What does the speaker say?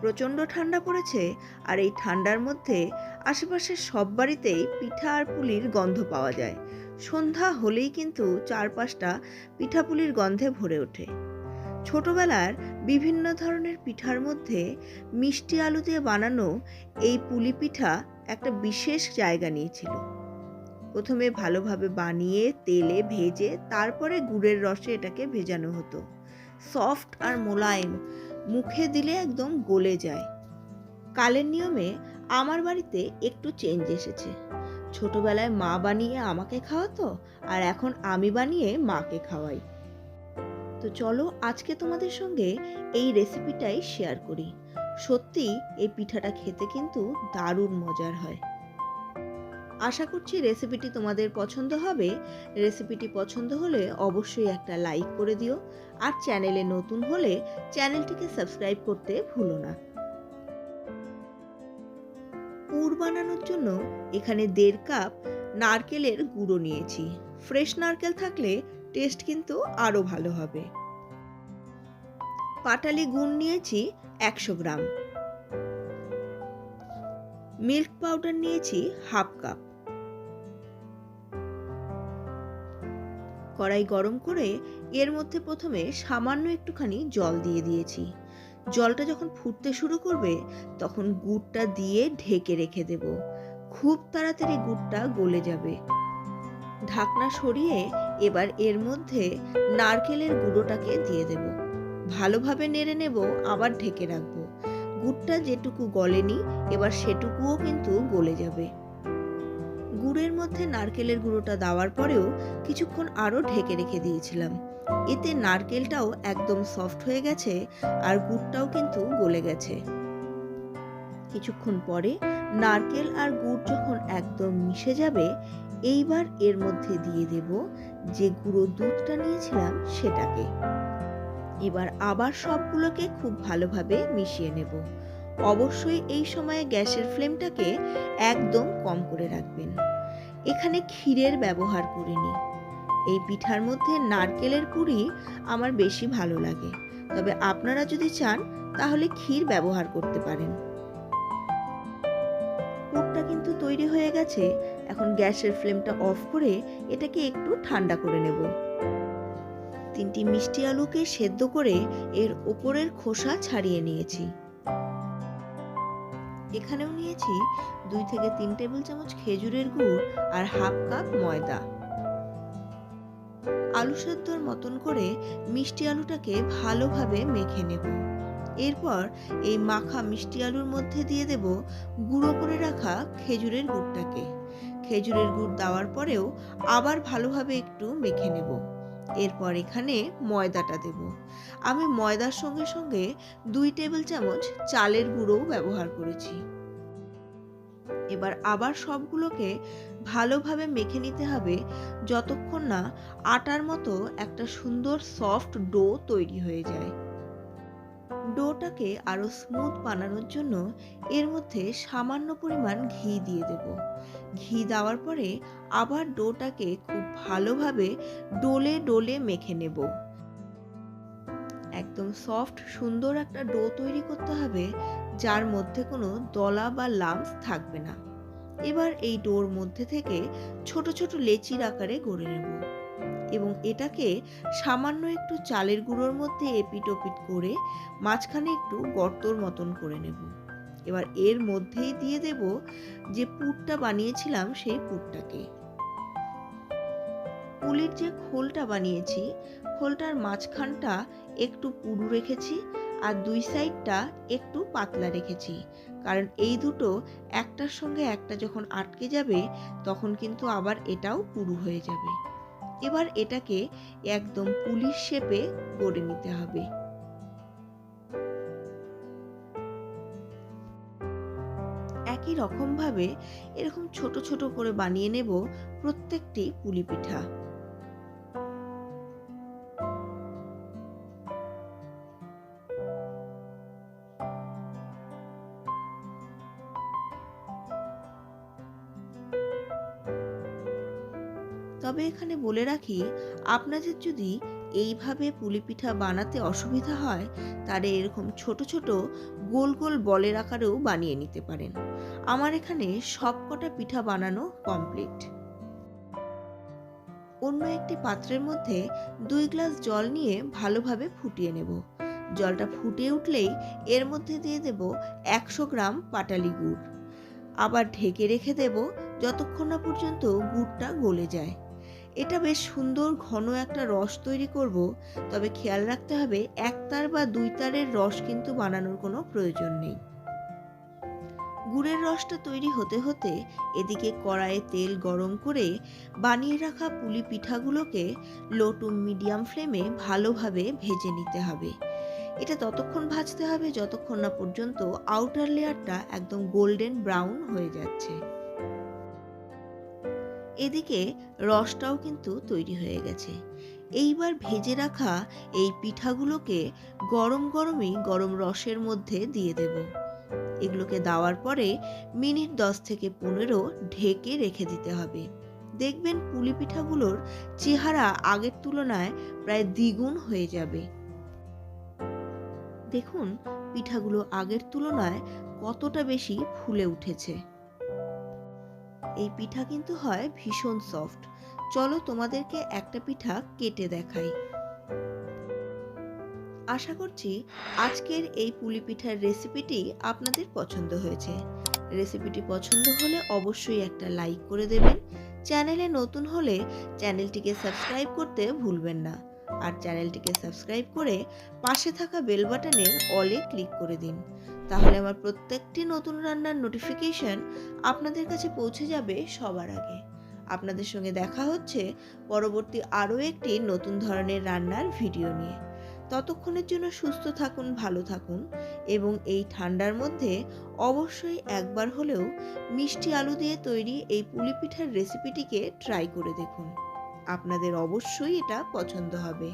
প্রচণ্ড ঠান্ডা পড়েছে আর এই ঠান্ডার মধ্যে আশেপাশের সব বাড়িতেই পিঠা আর পুলির গন্ধ পাওয়া যায়। সন্ধ্যা হলেই কিন্তু চারপাশটা পিঠাপুলির গন্ধে ভরে ওঠে। ছোটবেলার বিভিন্ন ধরনের পিঠার মধ্যে মিষ্টি আলু দিয়ে বানানো এই পুলি পিঠা একটা বিশেষ জায়গা নিয়েছিল। প্রথমে ভালোভাবে বানিয়ে, তেলে ভেজে, তারপরে গুড়ের রসে এটাকে ভেজানো হতো। সফট আর মোলায়েম মুখে দিলে একদম গলে যায়। কালের নিয়মে আমার বাড়িতে একটু চেঞ্জ এসেছে। ছোটবেলায় মা বানিয়ে আমাকে খাওয়াতো, আর এখন আমি বানিয়ে মাকে খাওয়াই। তো চলো আজকে তোমাদের সঙ্গে এই রেসিপিটাই শেয়ার করি। সত্যি এই পিঠাটা খেতে কিন্তু দারুণ মজার হয়। আশা করছি রেসিপিটি তোমাদের পছন্দ হবে। রেসিপিটি পছন্দ হলে অবশ্যই একটা লাইক করে দিও। আর চ্যানেলে নতুন হলে চ্যানেলটিকে সাবস্ক্রাইব করতে ভুলো না। পুর বানানোর জন্য এখানে দেড় কাপ নারকেলের গুঁড়ো নিয়েছি। ফ্রেশ নারকেল থাকলে টেস্ট কিন্তু আরও ভালো হবে। পাটালি গুড় নিয়েছি একশো গ্রাম। মিল্ক পাউডার নিয়েছি হাফ কাপ কড়াই গরম করে এর মধ্যে প্রথমে সামান্য একটুখানি জল দিয়ে দিয়েছি। জলটা যখন ফুটতে শুরু করবে, তখন গুড়টা দিয়ে ঢেকে রেখে দেব। খুব তাড়াতাড়ি গুড়টা গলে যাবে। ঢাকনা সরিয়ে এবার এর মধ্যে নারকেলের গুঁড়োটাকে দিয়ে দেব। ভালোভাবে নেড়ে নেব, আবার ঢেকে রাখব। গুড়টা যেটুকু গলেনি, এবার সেটুকুও কিন্তু গলে যাবে। গুড়ের মধ্যে নারকেলের গুঁড়োটা দেওয়ার পরেও কিছুক্ষণ আরও ঢেকে রেখে দিয়েছিলাম। এতে নারকেলটাও একদম সফট হয়ে গেছে আর গুড়টাও কিন্তু গলে গেছে। কিছুক্ষণ পরে নারকেল আর গুড় যখন একদম মিশে যাবে, এইবার এর মধ্যে দিয়ে দেব যে গুঁড়ো দুধটা নিয়েছিলাম সেটাকে। এবার আবার সবগুলোকে খুব ভালোভাবে মিশিয়ে নেব। অবশ্যই এই সময়ে গ্যাসের ফ্লেমটাকে একদম কম করে রাখবেন। এখানে ক্ষীরের ব্যবহার করিনি এই পিঠার মধ্যে নারকেলের পুরি আমার বেশি ভালো লাগে। তবে আপনারা যদি চান, তাহলে ক্ষীর ব্যবহার করতে পারেন। পুরটা কিন্তু তৈরি হয়ে গেছে। এখন গ্যাসের ফ্লেমটা অফ করে এটাকে একটু ঠান্ডা করে নেব। তিনটি মিষ্টি আলুকে সেদ্ধ করে এর ওপরের খোসা ছাড়িয়ে নিয়েছি। এখানেও নিয়েছি দুই থেকে তিন টেবিল চামচ খেজুরের গুড় আর হাফ কাপ ময়দা। আলু সেদ্ধর মতন করে মিষ্টি আলুটাকে ভালোভাবে মেখে নেব। এরপর এই মাখা মিষ্টি আলুর মধ্যে দিয়ে দেব গুঁড়ো করে রাখা খেজুরের গুড়টাকে। খেজুরের গুড় দেওয়ার পরেও আবার ভালোভাবে একটু মেখে নেব। এরপর এখানে ময়দাটা দেব। আমি ময়দার সঙ্গে সঙ্গে দুই টেবিল চামচ চালের গুঁড়োও ব্যবহার করেছি। এবার আবার সবগুলোকে ভালোভাবে মেখে নিতে হবে যতক্ষণ না আটার মতো একটা সুন্দর সফট ডো তৈরি হয়ে যায়। ডোটাকে আরও স্মুথ বানানোর জন্য এর মধ্যে সামান্য পরিমাণ ঘি দিয়ে দেব। ঘি দেওয়ার পরে আবার ডোটাকে খুব ভালোভাবে ডোলে ডোলে মেখে নেব। একদম সফট সুন্দর একটা ডো তৈরি করতে হবে, যার মধ্যে কোনো দলা বা লাম্পস থাকবে না। এবার এই ডোর মধ্যে থেকে ছোট ছোট লেচির আকারে গড়ে নেব এবং এটাকে সামান্য একটু চালের গুঁড়োর মধ্যে এপিট ওপিট করে মাঝখানে একটু গর্তর মতন করে নেব। এবার এর মধ্যেই দিয়ে দেব যে পুরটা বানিয়েছিলাম সেই পুরটাকে। পুলির যে খোলটা বানিয়েছি, খোলটার মাঝখানটা একটু পুরু রেখেছি আর দুই সাইডটা একটু পাতলা রেখেছি। কারণ এই দুটো একটার সঙ্গে একটা যখন আটকে যাবে, তখন কিন্তু আবার এটাও পুরু হয়ে যাবে। এবার এটাকে একদম পুলিশ শেপে গড়ে নিতে হবে। একই রকমভাবে এরকম ছোট ছোট করে বানিয়ে নেব প্রত্যেকটি পুলি পিঠা। তবে এখানে বলে রাখি, আপনাদের যদি এইভাবে পুলি পিঠা বানাতে অসুবিধা হয় তারা এরকম ছোট ছোট গোল গোল বলের আকারেও বানিয়ে নিতে পারেন। আমার এখানে সবকটা পিঠা বানানো কমপ্লিট। অন্য একটি পাত্রের মধ্যে দুই গ্লাস জল নিয়ে ভালোভাবে ফুটিয়ে নেব। জলটা ফুটে উঠলেই এর মধ্যে দিয়ে দেব একশো গ্রাম পাটালি গুড়। আবার ঢেকে রেখে দেব যতক্ষণ না পর্যন্ত গুড়টা গলে যায়। এটা বেশ সুন্দর ঘন একটা রস তৈরি করব, তবে খেয়াল রাখতে হবে এক তার বা দুই তারের রস কিন্তু বানানোর কোনো প্রয়োজন নেই। গুড়ের রসটা তৈরি হতে হতে এদিকে কড়াইয়ে তেল গরম করে বানিয়ে রাখা পুলি পিঠাগুলোকে লো টু মিডিয়াম ফ্লেমে ভালোভাবে ভেজে নিতে হবে। এটা ততক্ষণ ভাজতে হবে যতক্ষণ না পর্যন্ত আউটার লেয়ারটা একদম গোল্ডেন ব্রাউন হয়ে যাচ্ছে। এদিকে রসটাও কিন্তু তৈরি হয়ে গেছে। এইবার ভেজে রাখা এই পিঠাগুলোকে গরম গরমই গরম রসের মধ্যে দিয়ে দেব। এগুলোকে দেওয়ার পরে মিনিট দশ থেকে পনেরো ঢেকে রেখে দিতে হবে। দেখবেন পুলি পিঠাগুলোর চেহারা আগের তুলনায় প্রায় দ্বিগুণ হয়ে যাবে। দেখুন, পিঠাগুলো আগের তুলনায় কতটা বেশি ফুলে উঠেছে। এই পিঠা কিন্তু হয় ভীষণ সফট চলো তোমাদেরকে একটা পিঠা কেটে দেখাই। আশা করছি আজকের এই পুলি পিঠার রেসিপিটি আপনাদের পছন্দ হয়েছে। রেসিপিটি পছন্দ হলে অবশ্যই একটা লাইক করে দেবেন। চ্যানেলে নতুন হলে চ্যানেলটিকে সাবস্ক্রাইব করতে ভুলবেন না। আর চ্যানেলটিকে সাবস্ক্রাইব করে পাশে থাকা বেল বাটনের অলে ক্লিক করে দিন। তাহলে আমার প্রত্যেকটি নতুন রান্নার নোটিফিকেশন আপনাদের কাছে পৌঁছে যাবে সবার আগে। আপনাদের সঙ্গে দেখা হচ্ছে পরবর্তী আরও একটি নতুন ধরনের রান্নার ভিডিও নিয়ে। ততক্ষণের জন্য সুস্থ থাকুন, ভালো থাকুন এবং এই ঠান্ডার মধ্যে অবশ্যই একবার হলেও মিষ্টি আলু দিয়ে তৈরি এই পুলি পিঠার রেসিপিটিকে ট্রাই করে দেখুন। আপনাদের অবশ্যই এটা পছন্দ হবে।